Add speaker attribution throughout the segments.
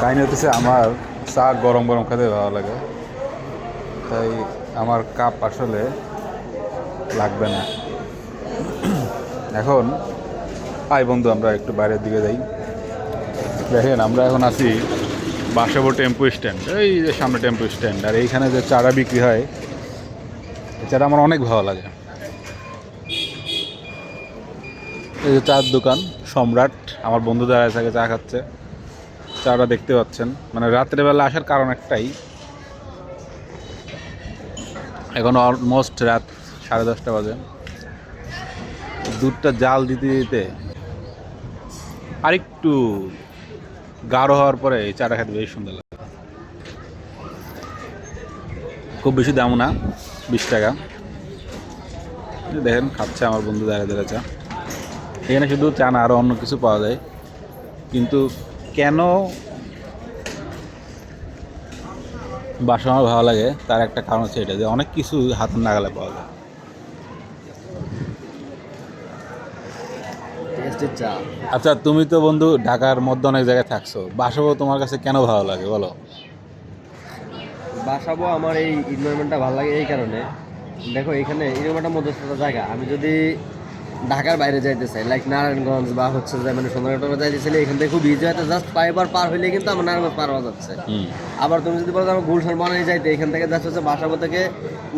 Speaker 1: কাহিনী হতেছে আমার চা গরম গরম খেতে ভালো লাগে। তাই আমার কাপ আসলে লাগবে না। এখন আই বন্ধু, আমরা একটু বাইরের দিকে যাই। দেখেন, আমরা এখন আছি বাসাবো টেম্পু স্ট্যান্ড, এই যে সামনে টেম্পো স্ট্যান্ড, আর এইখানে যে চারা বিক্রি হয়, এই চারা আমার অনেক ভালো লাগে। এই যে চার দোকান, সম্রাট, আমার বন্ধু দাঁড়ায় থাকে চা খাচ্ছে। চাটা দেখতে পাচ্ছেন। মানে রাত্রেবেলা আসার কারণ একটাই। এখন অলমোস্ট রাত সাড়ে দশটা বাজে। দুধটা জাল দিতে দিতে আরেকটু গাঢ় হওয়ার পরে এই চাটা খেতে বেশ সুন্দর লাগে। খুব বেশি দাম না, বিশ টাকা। দেখেন, খাচ্ছে আমার বন্ধু দাঁড়িয়ে দাঁড়িয়ে চা। এখানে শুধু চা না আরও অন্য কিছু পাওয়া যায়। কিন্তু কেন বাসা আমার ভালো লাগে তার একটা কারণ হচ্ছে এটা যে অনেক কিছু হাতের নাগালে পাওয়া যায়। আচ্ছা তুমি তো বন্ধু ঢাকার মধ্যে অনেক জায়গায় থাকছো বাসাবো তোমার কাছে কেন ভালো লাগে বলো?
Speaker 2: বাসাবো আমার এই এনভায়রনমেন্টটা ভালো লাগে এই কারণে। দেখো এখানে এরকম একটা মধ্যস্থতা জায়গা। আমি যদি ঢাকার বাইরে যাইতে চাই লাইক নারায়ণগঞ্জ বা হচ্ছে যে মানে সুন্দরগঞ্জ যাইতে চাইলে এখান থেকে খুব ইজি হয়তো জাস্ট ফাইবার পার হইলে কিন্তু আমার নারায়ণগঞ্জ পার হওয়া যাচ্ছে। আবার তুমি যদি বলো আমার গুলশান বনানি যাইতে এখান থেকে জাস্ট হচ্ছে বাসাবো থেকে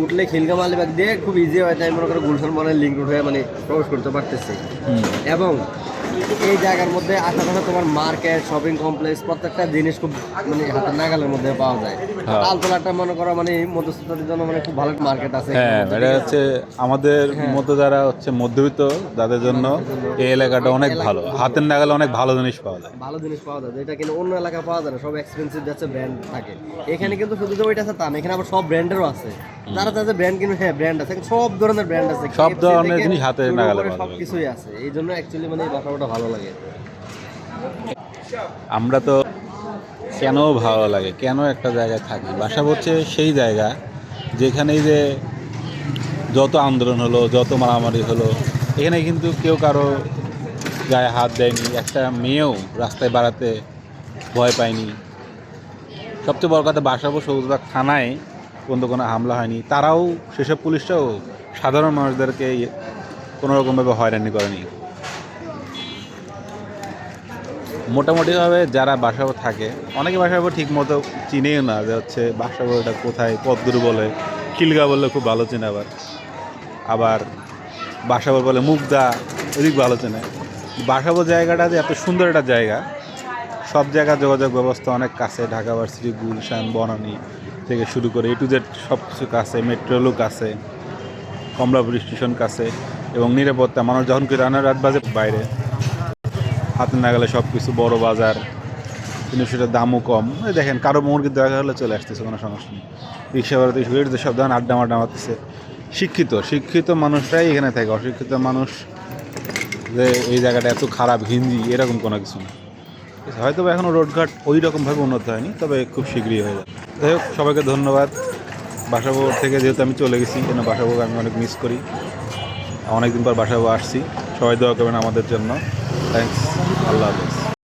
Speaker 2: উঠলে খিলগাম আলিবাগ দিয়ে খুব ইজি হয়তো আমি মনে করো গুলশান বনানি লিঙ্ক রোড হয়ে মানে প্রবেশ করতে পারতেছি। এবং এই জায়গার মধ্যে আশেপাশে তোমার মার্কেট শপিং কমপ্লেক্স প্রত্যেকটা জিনিস খুব মানে হাতের নাগালের মধ্যে পাওয়া যায়।
Speaker 1: হ্যাঁ।
Speaker 2: তালতলাটা মনে করো মানে মধ্যস্থতার জন্য মানে খুব ভালো মার্কেট আছে।
Speaker 1: হ্যাঁ এটা হচ্ছে আমাদের
Speaker 2: হ্যাঁ।
Speaker 1: মতো যারা হচ্ছে মধ্যবিত্ত যাদের জন্য এই এলাকাটা অনেক ভালো। হাতের নাগালে অনেক ভালো জিনিস পাওয়া যায়।
Speaker 2: ভালো জিনিস পাওয়া যায়। যেটা কিন্তু অন্য এলাকায় পাওয়া যায় না সব এক্সপেন্সিভ যাচ্ছে ব্র্যান্ড থাকে। এখানে কিন্তু শুধু যে ওইটা আছে তা না এখানে আবার সব ব্র্যান্ডেরও আছে। যারা যাচ্ছে ব্র্যান্ড কিন্তু হ্যাঁ ব্র্যান্ড আছে। সব ধরনের ব্র্যান্ড আছে।
Speaker 1: সব ধরনের জিনিস
Speaker 2: শুরু
Speaker 1: নাগালে
Speaker 2: সব কিছুই আছে। এই জন্য অ্যাকচুয়ালি মানে এই বাসাটা ভালো লাগে।
Speaker 1: আমরা তো কেন ভালো লাগে? কেন একটা জায়গায় থাকি? বাসা হচ্ছে সেই জায়গা যেখানে যে যত আন্দোলন হলো যত মারামারি হলো এখানে কিন্তু কেউ কারও গায়ে হাত দেয়নি। একটা মেয়েও রাস্তায় বাড়াতে ভয় পায়নি। সবচেয়ে বড় কথা বাসাবো সবুজবাগ থানায় পর্যন্ত কোনো হামলা হয়নি। তারাও, সেসব পুলিশরাও সাধারণ মানুষদেরকে কোনো রকমভাবে হয়রানি করেনি। মোটামুটিভাবে যারা বাসাবো থাকে, অনেকে বাসাবো ঠিক মতো চিনেও না যে হচ্ছে বাসাবো এটা কোথায় কদ্দূর বলে খিলগা বললে খুব ভালো চেনে আবার। আবার বাসাবো বলে মুগদা, এদিক ভালো চেনে। বাসাবো জায়গাটা যে এত সুন্দর একটা জায়গা, সব জায়গার যোগাযোগ ব্যবস্থা অনেক কাছে, ঢাকা ভার্সিটি, গুলশান, বনানী থেকে শুরু করে এ টু জেড সব কিছু কাছে মেট্রো রেলও কাছে কমলাপুর স্টেশন কাছে এবং নিরাপত্তা, মানুষ যখন কি রান্নার রাত বাজে, বাইরে। হাতে নাগালে সব কিছু বড় বাজার কিন্তু সেটার দামও কম। দেখেন, কারও মুরগির দরকার হলে চলে আসতেছে, কোনো সমস্যা নেই। রিক্সা ভাড়াতে সব ধরনের আড্ডা মাড্ডা মারতেছে। শিক্ষিত শিক্ষিত মানুষরাই এখানে থাকে, অশিক্ষিত মানুষ যে এই জায়গাটা এত খারাপ, হিন্দি, এরকম কোনো কিছু না। হয়তো বা এখনও রোডঘাট ওই রকমভাবে উন্নত হয়নি, তবে খুব শীঘ্রই হয়ে যাবে। যাই হোক, সবাইকে ধন্যবাদ। বাসাবো থেকে যেহেতু আমি চলে গেছি কেন বাসাবোকে আমি অনেক মিস করি। অনেকদিন পর বাসাবো আসছি। সবাই দোয়া করবেন আমাদের জন্য। থ্যাংকস আল্লাহ হাফেজ।